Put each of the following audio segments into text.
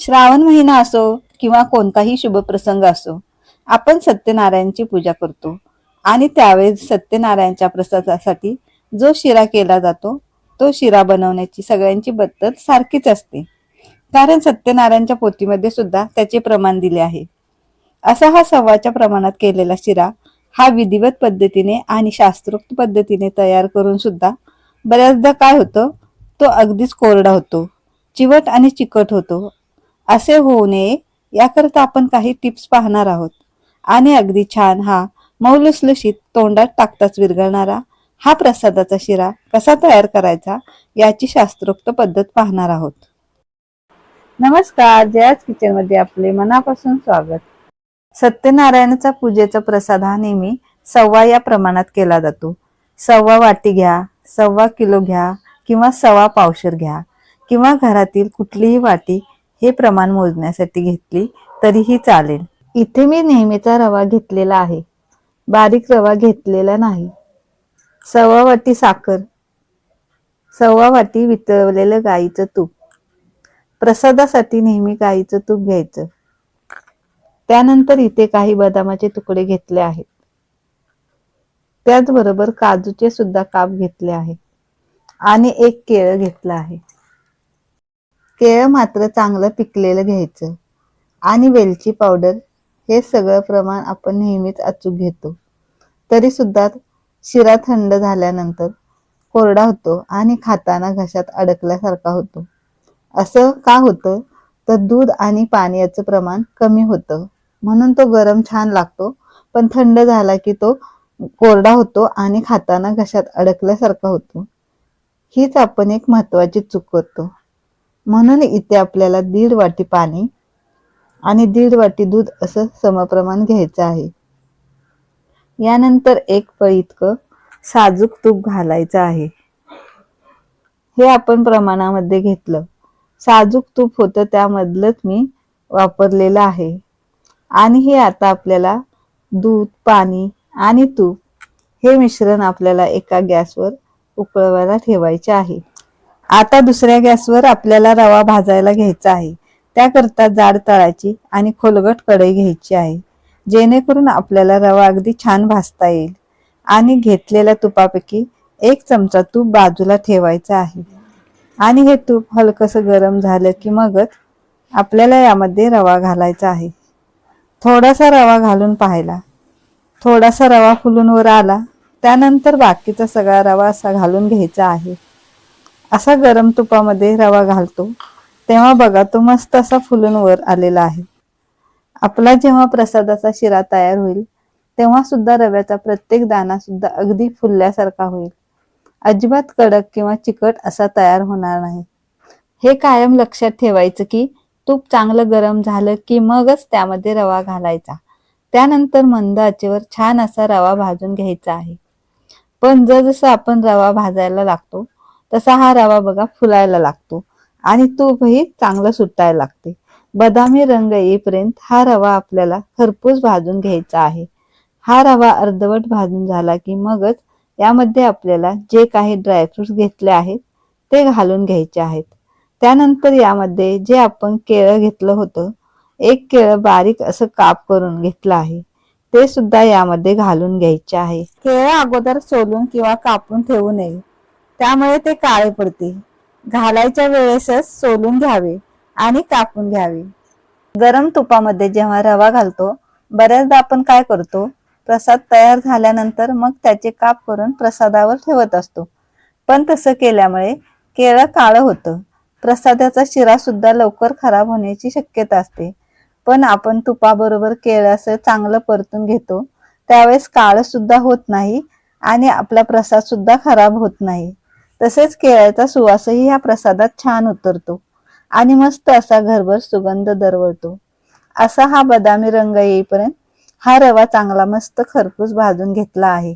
श्रावण महिना असो किंवा कोणताही शुभ प्रसंग असो आपण सत्यनारायणची पूजा करतो. आणि त्यावेळेस सत्यनारायणच्या प्रसादासाठी जो शिरा केला जातो तो शिरा बनवण्याची सगळ्यांची पद्धत सारखीच असते. कारण सत्यनारायणच्या पोथीमध्ये सुद्धा त्याचे प्रमाण दिले आहे. असा हा सव्वाच्या प्रमाणात केलेला शिरा हा विधिवत पद्धतीने आणि शास्त्रोक्त पद्धतीने तयार करून सुद्धा बऱ्याचदा काय होतं तो अगदीच कोरडा होतो. चिवट आणि चिकट होतो. असे होऊ नये याकरता आपण काही टिप्स पाहणार आहोत. आणि अगदी छान हा मौलुसलुशीत तोंडात टाकताच विरघळणारा हा प्रसादाचा शिरा कसा तयार करायचा याची शास्त्रोक्त पद्धत पाहणार आहोत. नमस्कार जयाज किचनमध्ये आपले मनापासून स्वागत. सत्यनारायणाचा पूजेचा प्रसाद हा नेहमी सव्वा या प्रमाणात केला जातो. सव्वा वाटी घ्या सव्वा किलो घ्या किंवा सव्वा पावशर घ्या किंवा घरातील कुठलीही वाटी हे प्रमाण मोजण्यासाठी घेतली तरीही चालेल. इथे मी नेहमीचा रवा घेतलेला आहे. बारीक रवा घेतलेला नाही. सव्वा वाटी साखर. सव्वा वाटी वितळवलेलं गाईचं तूप. प्रसादासाठी नेहमी गाईचं तूप घ्यायचं. त्यानंतर इथे काही बदामाचे तुकडे घेतले आहेत. त्याचबरोबर काजूचे सुद्धा काप घेतले आहे आणि एक केळं घेतलं आहे. केळं मात्र चांगलं पिकलेलं घ्यायचं. आणि वेलची पावडर हे सगळं प्रमाण आपण नेहमीच अचूक घेतो. तरी सुद्धा शिरा थंड झाल्यानंतर कोरडा होतो आणि खाताना घशात अडकल्यासारखा होतो. असं का होतं? तर दूध आणि पाण्याचं प्रमाण कमी होतं. म्हणून तो गरम छान लागतो पण थंड झाला की तो कोरडा होतो आणि खाताना घशात अडकल्यासारखा होतो. हीच आपण एक महत्वाची चूक करतो. म्हणून इथे आपल्याला दीड वाटी पाणी आणि दीड वाटी दूध असं समप्रमाण घ्यायचं आहे. यानंतर एक पळी इतकं साजूक तूप घालायचं आहे. हे आपण प्रमाणामध्ये घेतलं. साजूक तूप होतं त्यामधलंच मी वापरलेलं आहे. आणि हे आता आपल्याला दूध पाणी आणि तूप हे मिश्रण आपल्याला एका गॅसवर उकळवायला ठेवायचे आहे. आता दुसऱ्या गॅसवर आपल्याला रवा भाजायला घ्यायचा आहे. त्याकरता जाड तळाची आणि खोलगट कढई घ्यायची आहे. जेणेकरून आपल्याला रवा अगदी छान भाजता येईल. आणि घेतलेल्या तुपापैकी एक चमचा तूप बाजूला ठेवायचा आहे. आणि हे तूप हलकंसं गरम झालं की मगच आपल्याला यामध्ये रवा घालायचा आहे. थोडासा रवा घालून पाहायला थोडासा रवा फुलून वर आला. त्यानंतर बाकीचा सगळा रवा असा घालून घ्यायचा आहे. असा गरम तुपामध्ये रवा घालतो. तेव्हा बघा तो मस्त असा फुलून वर आलेला आहे. आपला जेव्हा प्रसादाचा शिरा तयार होईल तेव्हा सुद्धा रव्याचा प्रत्येक दाना सुद्धा अगदी फुलल्यासारखा होईल. अजिबात कडक किंवा चिकट असा तयार होणार नाही. हे कायम लक्षात ठेवायचं की तूप चांगलं गरम झालं की मगच त्यामध्ये रवा घालायचा. त्यानंतर मंद आचेवर छान असा रवा भाजून घ्यायचा आहे. पण जसं आपण रवा भाजायला लागतो तसा हा रवा बघा फुलायला लागतो. आणि तूपही चांगलं सुटायला लागते. बदामी रंग येईपर्यंत हा रवा आपल्याला खरपूस भाजून घ्यायचा आहे. हा रवा अर्धवट भाजून झाला की मगच यामध्ये आपल्याला जे काही ड्रायफ्रुट्स घेतले आहेत ते घालून घ्यायचे आहेत. त्यानंतर यामध्ये जे आपण केळं घेतलं होतं एक केळं बारीक असं काप करून घेतलं आहे. ते सुद्धा यामध्ये घालून घ्यायचे आहे. केळं अगोदर सोलून किंवा कापून ठेवू नये. त्यामुळे ते काळे पडते. घालायच्या वेळेसच सोलून घ्यावे आणि कापून घ्यावे. गरम तुपामध्ये जेव्हा रवा घालतो बऱ्याचदा आपण काय करतो प्रसाद तयार झाल्यानंतर मग त्याचे काप करून प्रसादावर ठेवत असतो. पण तसं केल्यामुळे केळं काळं होतं. प्रसादाचा शिरा सुद्धा लवकर खराब होण्याची शक्यता असते. पण आपण तुपाबरोबर केळं असं चांगलं परतून घेतो त्यावेळेस काळं सुद्धा होत नाही आणि आपला प्रसाद सुद्धा खराब होत नाही. तसेच केळ्याचा सुवासही ह्या प्रसादात छान उतरतो आणि मस्त असा घरभर सुगंध दरवळतो. असा हा बदामी रंग येईपर्यंत हा रवा चांगला मस्त खरपूस भाजून घेतला आहे.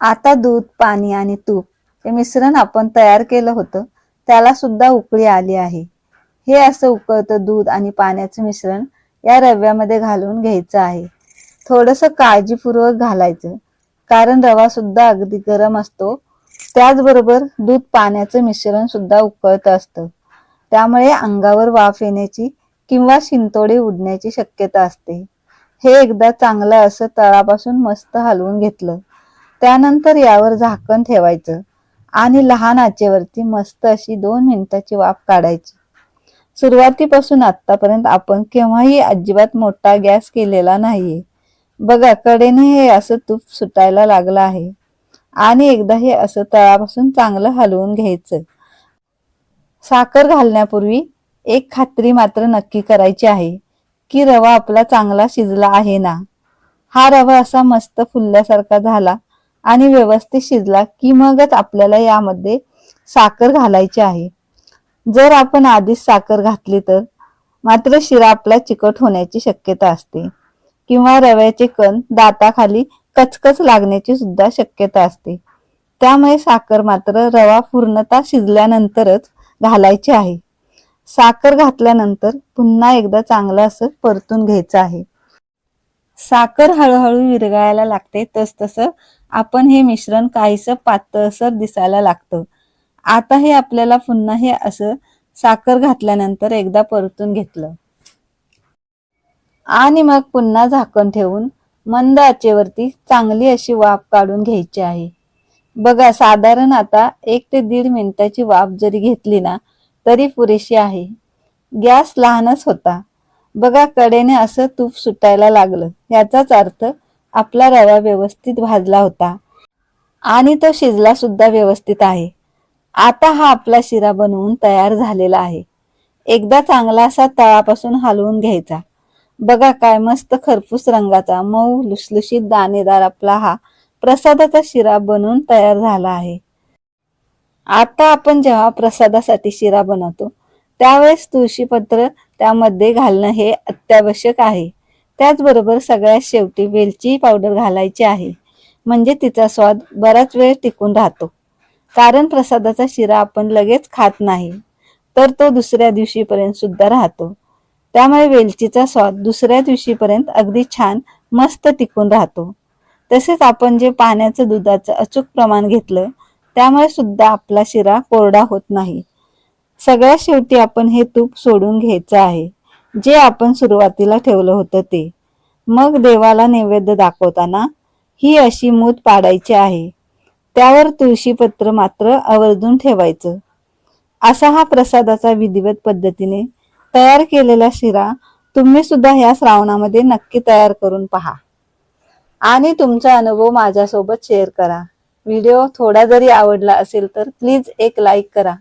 आता दूध पाणी आणि तूप हे मिश्रण आपण तयार केलं होतं त्याला सुद्धा उकळी आली आहे. हे असं उकळतं दूध आणि पाण्याचं मिश्रण या रव्यामध्ये घालून घ्यायचं आहे. थोडस काळजीपूर्वक घालायचं कारण रवा सुद्धा अगदी गरम असतो त्याचबरोबर दूध पाण्याचं मिश्रण सुद्धा उकळत असतं. त्यामुळे अंगावर वाफ येण्याची किंवा शिंतोडे उडण्याची शक्यता असते. हे एकदा चांगलं असं तळापासून मस्त हलवून घेतलं. त्यानंतर यावर झाकण ठेवायचं आणि लहान आचेवरती मस्त अशी दोन मिनिटाची वाफ काढायची. सुरुवातीपासून आतापर्यंत आपण केव्हाही अजिबात मोठा गॅस केलेला नाहीये. बघा कडेने हे असं तूप सुटायला लागलं आहे. आणि एकदा हे असं तळापासून चांगलं हलवून घ्यायचं. साखर घालण्यापूर्वी एक खात्री मात्र नक्की करायची आहे की रवा आपला चांगला शिजला आहे ना? हा रवा असा मस्त फुलल्यासारखा झाला आणि व्यवस्थित शिजला की मगच आपल्याला यामध्ये साखर घालायची आहे. जर आपण आधीच साखर घातली तर मात्र शिरा आपला चिकट होण्याची शक्यता असते. किंवा रव्याचे कण दाताखाली कचकच लागण्याची सुद्धा शक्यता असते. त्यामुळे साखर मात्र रवा पूर्णता शिजल्यानंतरच घालायची आहे. साखर घातल्यानंतर पुन्हा एकदा चांगलं असं परतून घ्यायचं आहे. साखर हळूहळू विरघळायला लागते. तस तसं आपण हे मिश्रण काहीसं पातळसर दिसायला लागतं. आता हे आपल्याला पुन्हा हे असं साखर घातल्यानंतर एकदा परतून घेतलं. आणि मग पुन्हा झाकण ठेवून मंद आचेवरती चांगली अशी वाफ काढून घ्यायची आहे. बघा साधारण आता एक ते दीड मिनिटाची वाफ जरी घेतली ना तरी पुरेशी आहे. गॅस लहानच होता. बघा कडेने असं तूप सुटायला लागलं. याचाच अर्थ आपला रवा व्यवस्थित भाजला होता. आणि तो शिजला सुद्धा व्यवस्थित आहे. आता हा आपला शिरा बनवून तयार झालेला आहे. एकदा चांगला असा तळापासून हलवून घ्यायचा. बघा काय मस्त खरपूस रंगाचा मऊ लुसलुशीत दाणेदार आपला हा प्रसादाचा शिरा बनवून तयार झाला आहे. आता आपण जेव्हा प्रसादासाठी शिरा बनवतो त्यावेळेस तुळशीपत्र त्यामध्ये घालणं हे अत्यावश्यक आहे. त्याचबरोबर सगळ्यात शेवटी वेलची पावडर घालायची आहे. म्हणजे तिचा स्वाद बराच वेळ टिकून राहतो. कारण प्रसादाचा शिरा आपण लगेच खात नाही तर तो दुसऱ्या दिवशीपर्यंत सुद्धा राहतो. त्यामुळे वेलचीचा स्वाद दुसऱ्या दिवशीपर्यंत अगदी छान मस्त टिकून राहतो. तसेच आपण जे पाण्याचं दुधाचं अचूक प्रमाण घेतलं त्यामुळे सुद्धा आपला शिरा कोरडा होत नाही. सगळ्यात शेवटी आपण हे तूप सोडून घ्यायचं आहे. जे आपण सुरुवातीला ठेवलं होतं ते. मग देवाला नैवेद्य दाखवताना ही अशी मूत पाडायची आहे. त्यावर तुळशीपत्र मात्र आवर्जून ठेवायचं. असा हा प्रसादाचा विधिवत पद्धतीने तयार केलेला शिरा तुम्ही सुद्धा ह्या श्रावणामध्ये नक्की तयार करून पहा. आणि तुमचा अनुभव माझ्यासोबत शेअर करा. व्हिडिओ थोडा जरी आवडला असेल तर प्लीज एक लाईक करा.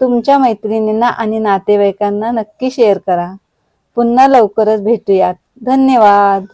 तुमच्या मैत्रिणींना आणि नातेवाईकांना नक्की शेअर करा. पुन्हा लवकरच भेटूयात. धन्यवाद.